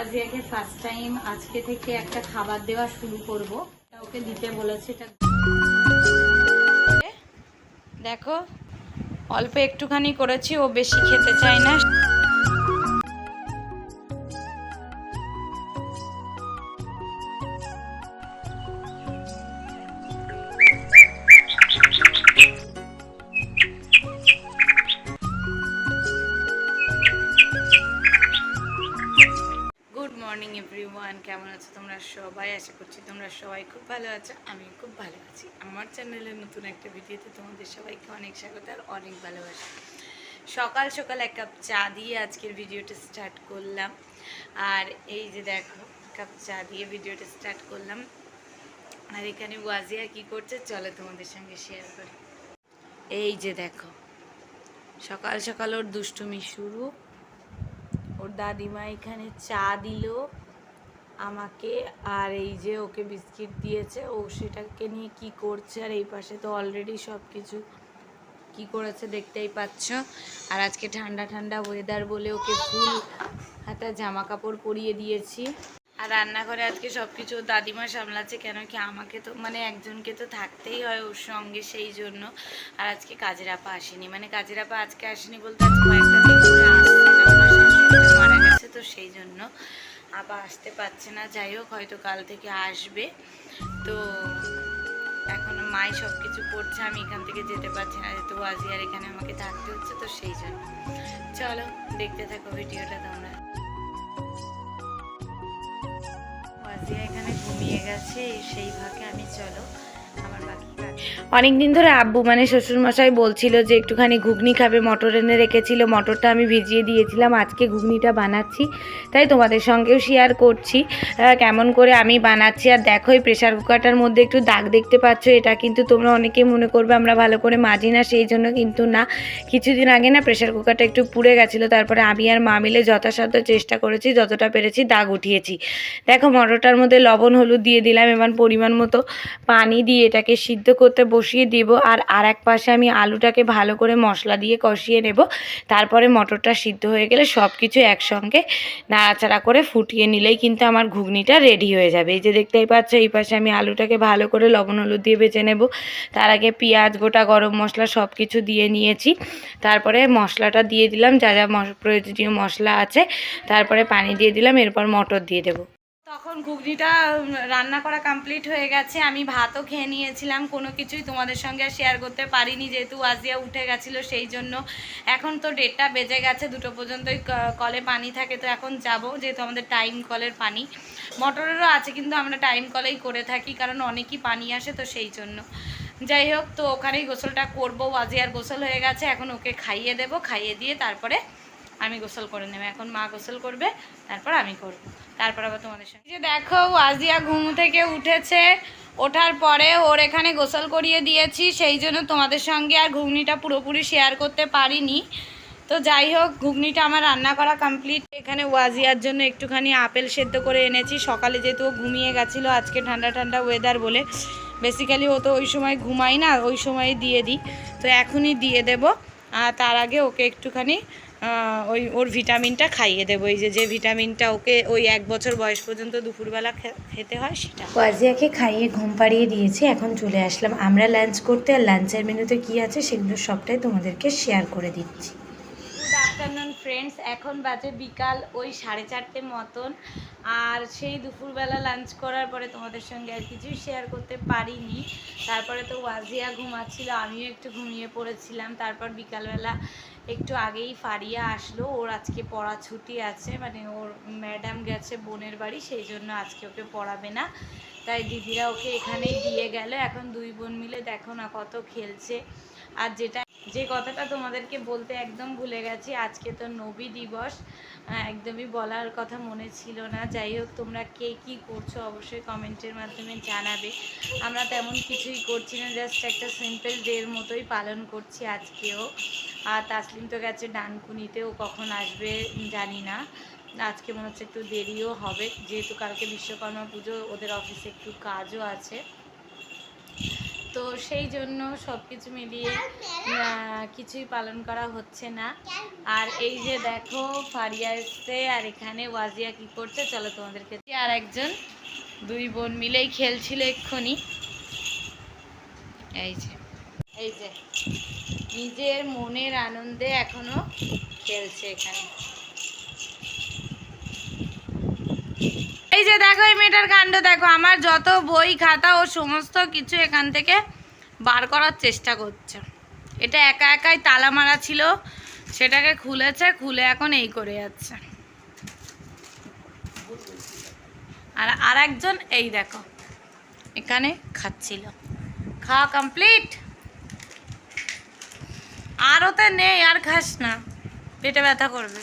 ওয়াজিয়াকে first time আজকে থেকে একটা খাবার দেওয়া শুরু করব। ওকে দিতে বলেছে, এটা দেখো, অল্প একটুখানি করেছি, ও বেশি খেতে চায় না। কেমন আছো? তোমরা সবাই আশা করছি তোমরা সবাই খুব ভালো আছো। আমি খুব ভালো আছি। আমার চ্যানেলের নতুন একটা ভিডিওতে তোমাদের সবাইকে অনেক স্বাগত আর অনেক ভালোবাসা। সকাল সকাল এক কাপ চা দিয়ে আজকের ভিডিওটা স্টার্ট করলাম। আর এই যে দেখো কাপ চা দিয়ে ভিডিওটা স্টার্ট করলাম। আর এখানে ওয়াজিয়া কি করছে, চলো তোমাদের সঙ্গে শেয়ার করি। এই যে দেখো, সকাল সকাল ওর দুষ্টুমি শুরু। ওর দাদিমা এখানে চা দিল। আমাকে আর এই যে ওকে বিস্কিট দিয়েছে, ও সেটাকে নিয়ে কি করছে আর এই পাশে তো অলরেডি সব কিছু কি করেছে দেখতেই পাচ্ছ। আর আজকে ঠান্ডা ঠান্ডা ওয়েদার বলে ওকে ফুল হাতা জামা কাপড় পরিয়ে দিয়েছি। আর রান্নাঘরে আজকে সব কিছু দাদিমা সামলাচ্ছে কেন কি আমাকে তো মানে একজনকে তো থাকতেই হয় ওর সঙ্গে সেই জন্য। আর আজকে কাজের আপা আসেনি মানে কাজের আপা আজকে আসেনি বলতে আজকে কয়েকটা দিন ধরে আসছে না, ওনার শাশুড়িটা মারা গেছে তো সেই জন্য। আপা আসতে পারছে না। যাই হোক, হয়তো কাল থেকে আসবে। তো এখন মাই সব কিছু করছে, আমি এখান থেকে যেতে পারছি না, যেহেতু আজিয়ার এখানে আমাকে থাকতে হচ্ছে, তো সেই জন্য। চলো, দেখতে থাকো ভিডিওটা তোমরা। এখানে ঘুমিয়ে গেছে, সেই ভাগে আমি চলো। অনেক দিন ধরে আব্বু মানে শ্বশুরমশাই বলছিল যে একটুখানি ঘুগনি খাবে, মটর এনে রেখেছিল, মটরটা আমি ভিজিয়ে দিয়েছিলাম, আজকে ঘুগনিটা বানাচ্ছি। তাই তোমাদের সঙ্গেও শেয়ার করছি। কেমন করে আমি বানাচ্ছি, আর দেখো এই প্রেশার কুকারটার মধ্যে একটু দাগ দেখতে পাচ্ছ, এটা কিন্তু তোমরা অনেকে মনে করবে আমরা ভালো করে মাজি না, সেই জন্য কিন্তু না। কিছুদিন আগে না প্রেশার কুকারটা একটু পুড়ে গেছিল, তারপরে আমি আর মা মিলে যথাসাধ্য চেষ্টা করেছি, যতটা পেরেছি দাগ উঠিয়েছি। দেখো মটরটার মধ্যে লবণ, হলুদ দিয়ে দিলাম এবার পরিমাণ মতো পানি দিয়ে এটাকে সিদ্ধ করতে বসিয়ে দিব আর আর এক পাশে আমি আলুটাকে ভালো করে মশলা দিয়ে কষিয়ে নেব। তারপরে মটরটা সিদ্ধ হয়ে গেলে সব কিছু একসঙ্গে নাড়াচাড়া করে ফুটিয়ে নিলেই কিন্তু আমার ঘুগনিটা রেডি হয়ে যাবে। এই যে দেখতেই পাচ্ছ, এই পাশে আমি আলুটাকে ভালো করে লবণ হলুদ দিয়ে বেছে নেব। তার আগে পেঁয়াজ, গোটা গরম মশলা সব কিছু দিয়ে নিয়েছি। তারপরে মশলাটা দিয়ে দিলাম, যা যা প্রয়োজনীয় মশলা আছে। তারপরে পানি দিয়ে দিলাম, এরপর মটর দিয়ে দেবো। তখন ঘুগনিটা রান্না করা কমপ্লিট হয়ে গেছে। আমি ভাতও খেয়ে নিয়েছিলাম, কোনো কিছুই তোমাদের সঙ্গে শেয়ার করতে পারিনি যেহেতু আজিয়া উঠে গেছিল সেই জন্য। এখন তো ডেটটা বেজে গেছে, দুটো পর্যন্তই কলে পানি থাকে, তো এখন যাব যেহেতু আমাদের টাইম কলের পানি। মোটরেরও আছে, কিন্তু আমরা টাইম কলেই করে থাকি, কারণ অনেকই পানি আসে তো সেই জন্য। যাই হোক, তো ওখানেই গোসলটা করব। আজিয়ার গোসল হয়ে গেছে, এখন ওকে খাইয়ে দেবো, খাইয়ে দিয়ে তারপরে আমি গোসল করে নেব। এখন মা গোসল করবে, তারপর আমি করব। তারপর আবার তোমাদের সঙ্গে যে দেখো, ওয়াজিয়া ঘুম থেকে উঠেছে। ওঠার পরে ওর এখানে গোসল করিয়ে দিয়েছি, সেই জন্য তোমাদের সঙ্গে আর ঘুগনিটা পুরোপুরি শেয়ার করতে পারিনি। তো যাই হোক, ঘুগনিটা আমার রান্না করা কমপ্লিট এখানে ওয়াজিয়ার জন্য একটুখানি আপেল সেদ্ধ করে এনেছি। সকালে যেহেতু ঘুমিয়ে গেছিল, আজকে ঠান্ডা ঠান্ডা ওয়েদার বলে। বেসিক্যালি ও তো ওই সময় ঘুমাই না, ওই সময় দিয়ে দিই। তো এখনই দিয়ে দেব। আর তার আগে ওকে একটুখানি ওই ওর ভিটামিনটা খাইয়ে দেবো। এই যে যে ভিটামিনটা ওকে ওই এক বছর বয়স পর্যন্ত দুপুরবেলা খেতে হয়, সেটা। ওয়াজিয়াকে খাইয়ে ঘুম পাড়িয়ে দিয়েছি, এখন চলে আসলাম। আমরা লাঞ্চ করতে আর লাঞ্চের মেনুতে কী আছে সেগুলো সবটাই তোমাদেরকে শেয়ার করে দিচ্ছি। আফটারনুন ফ্রেন্ডস এখন বাজে বিকাল ওই সাড়ে চারটে মতন। আর সেই দুপুরবেলা লাঞ্চ করার পরে তোমাদের সঙ্গে আর কিছুই শেয়ার করতে পারিনি। তারপরে তো ওয়াজিয়া ঘুমাচ্ছিল, আমিও একটু ঘুমিয়ে পড়েছিলাম। তারপর বিকালবেলা একটু আগেই ফারিয়া আসলো। ওর আজকে পড়া ছুটি আছে মানে ওর ম্যাডাম গেছে বোনের বাড়ি, সেই জন্য আজকে ওকে পড়াবে না। তাই দিদিরা ওকে এখানেই দিয়ে গেল। এখন দুই বোন মিলে দেখো না কত খেলছে। আর যেটা যে কথাটা তোমাদেরকে বলতে একদম ভুলে গেছি, আজকে তো নবী দিবস। একদমই বলার কথা মনে ছিল না। যাই হোক, তোমরা কে কি করছ অবশ্যই কমেন্টের মাধ্যমে জানাবে। আমরা তেমন কিছুই করছি না জাস্ট একটা সিম্পল ডের মতোই পালন করছি আজকেও। আর তাসলিম তো গেছে ডানকুনিতেও কখন আসবে জানি না। আজকে মনে হচ্ছে একটু দেরিও হবে, যেহেতু কালকে বিশ্বকর্মা পুজো, ওদের অফিসে একটু কাজও আছে। তো সেই জন্য সব কিছু মিলিয়ে কিছুই পালন করা হচ্ছে না। আর এই যে দেখো, ফারিয়া এসছে, আর এখানে ওয়াজিয়া কি করছে? চলো তোমাদেরকে আর একজন, দুই বোন মিলেই খেলছিল এক্ষুনি। এই যে এই যে, নিজের মনের আনন্দে এখনও খেলছে এখানে। যে দেখো এই মেয়েটার কাণ্ড দেখো আমার যত বই খাতা ও সমস্ত কিছু এখান থেকে বার করার চেষ্টা করছে। এটা একা একাই তালা মারা ছিল সেটাকে খুলেছে খুলে এখন এই করে যাচ্ছে। আর আর একজন এই দেখো এখানে খাচ্ছিল। খাওয়া কমপ্লিট আর ওতে নেই আর খাস না। পেটে ব্যথা করবে।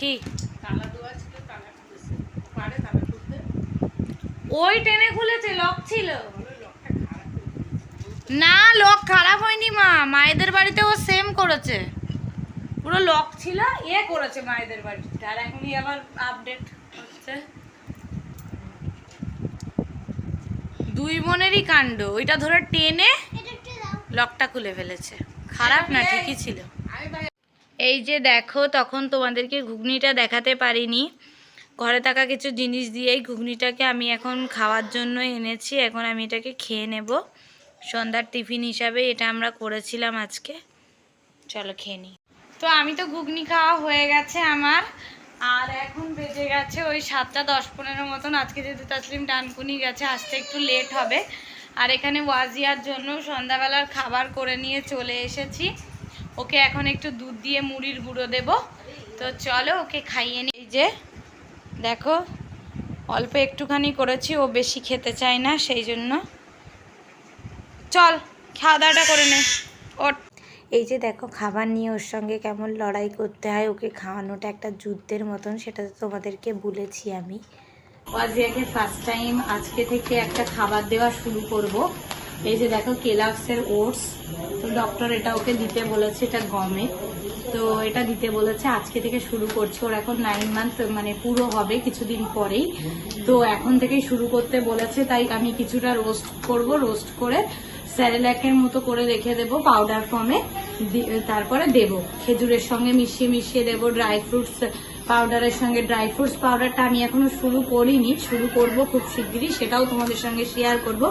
কি? ওই টেনে খুলেছে লক ছিল। না লক খারাপ হয়নি মা মায়েদের বাড়িতে ও সেম করেছে। পুরো লক ছিল এ করেছে মায়েদের বাড়িতে। আর এখনই আবার আপডেট হচ্ছে। দুই বোনেরই কাণ্ড ওইটা ধরে টেনে লকটা খুলে ফেলেছে। খারাপ না ঠিকই ছিল। এই যে দেখো তখন তোমাদেরকে ঘুগনিটা দেখাতে পারিনি। ঘরে থাকা কিছু জিনিস দিয়েই ঘুগনিটাকে আমি এখন খাওয়ার জন্য এনেছি। এখন আমি এটাকে খেয়ে নেব। সন্ধ্যার টিফিন হিসাবে এটা আমরা করেছিলাম আজকে। চলো খেয়ে নিই। তো আমি তো ঘুগনি খাওয়া হয়ে গেছে আমার। আর এখন বেজে গেছে ওই সাতটা দশ পনেরো মতন। আজকে যেহেতু তাসলিম ডানকুনি গেছে, আসতে একটু লেট হবে। আর এখানে ওয়াজিয়ার জন্য সন্ধ্যাবেলার খাবার করে নিয়ে চলে এসেছি। ওকে এখন একটু দুধ দিয়ে মুড়ির গুঁড়ো দেব। তো চলো ওকে খাইয়ে নিই। যে দেখো অল্প একটুখানি করেছি ও বেশি খেতে চায় না সেই জন্য। চল খাওয়া দাওয়াটা করে নে। ওঠ। এই যে দেখো খাবার নিয়ে ওর সঙ্গে কেমন লড়াই করতে হয় ওকে খাওয়ানোটা একটা যুদ্ধের মতন সেটা তো তোমাদেরকে বলেছি আমি। ওয়াজিয়াকে ফার্স্ট টাইম আজকে থেকে একটা খাবার দেওয়া শুরু করব। এই যে দেখো কেলাক্সের ওটস। তো ডক্টর এটা ওকে দিতে বলেছে, এটা গমে। তো এটা দিতে বলেছে, আজকে থেকে শুরু করছে। ওর এখন নাইন মান্থ মানে পুরো হবে কিছুদিন পরেই। তো এখন থেকেই শুরু করতে বলেছে, তাই আমি কিছুটা রোস্ট করব রোস্ট করে স্যারেল্যাকের মতো করে রেখে দেবো পাউডার ফর্মে তারপরে দেব। খেজুরের সঙ্গে মিশিয়ে মিশিয়ে দেবো ড্রাই ফ্রুটস পাউডারের সঙ্গে। ড্রাই ফ্রুটস পাউডারটা আমি এখনও শুরু করিনি, শুরু করব খুব শিগগিরই, সেটাও তোমাদের সঙ্গে শেয়ার করব।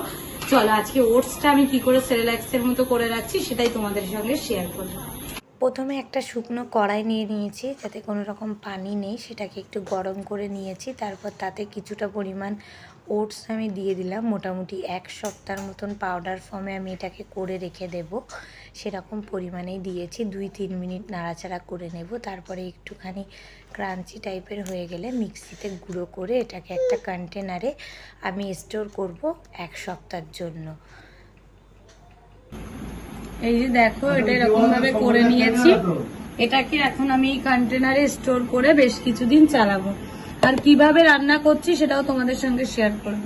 চলো, আজকে ওটসটা আমি কি করে সেরেলাক্সের মতো করে রাখছি সেটাই তোমাদের সঙ্গে শেয়ার করব। প্রথমে একটা শুকনো কড়াই নিয়ে নিয়েছি, যাতে কোনো রকম পানি নেই, সেটাকে একটু গরম করে নিয়েছি, তারপর তাতে কিছুটা পরিমাণ ওটস আমি দিয়ে দিলাম। মোটামুটি এক সপ্তাহের মতন পাউডার ফর্মে আমি এটাকে করে রেখে দেব। সেরকম পরিমাণেই দিয়েছি। দুই তিন মিনিট নাড়াচাড়া করে নেব। তারপরে একটুখানি ক্রাঞ্চি টাইপের হয়ে গেলে মিক্সিতে গুঁড়ো করে এটাকে একটা কন্টেনারে আমি স্টোর করব এক সপ্তাহের জন্য। এই যে দেখো এটা এরকম ভাবে করে নিয়েছি। এটাকে এখন আমি এই কন্টেনারে স্টোর করে বেশ কিছুদিন চালাবো। আর কীভাবে রান্না করছি সেটাও তোমাদের সঙ্গে শেয়ার করব।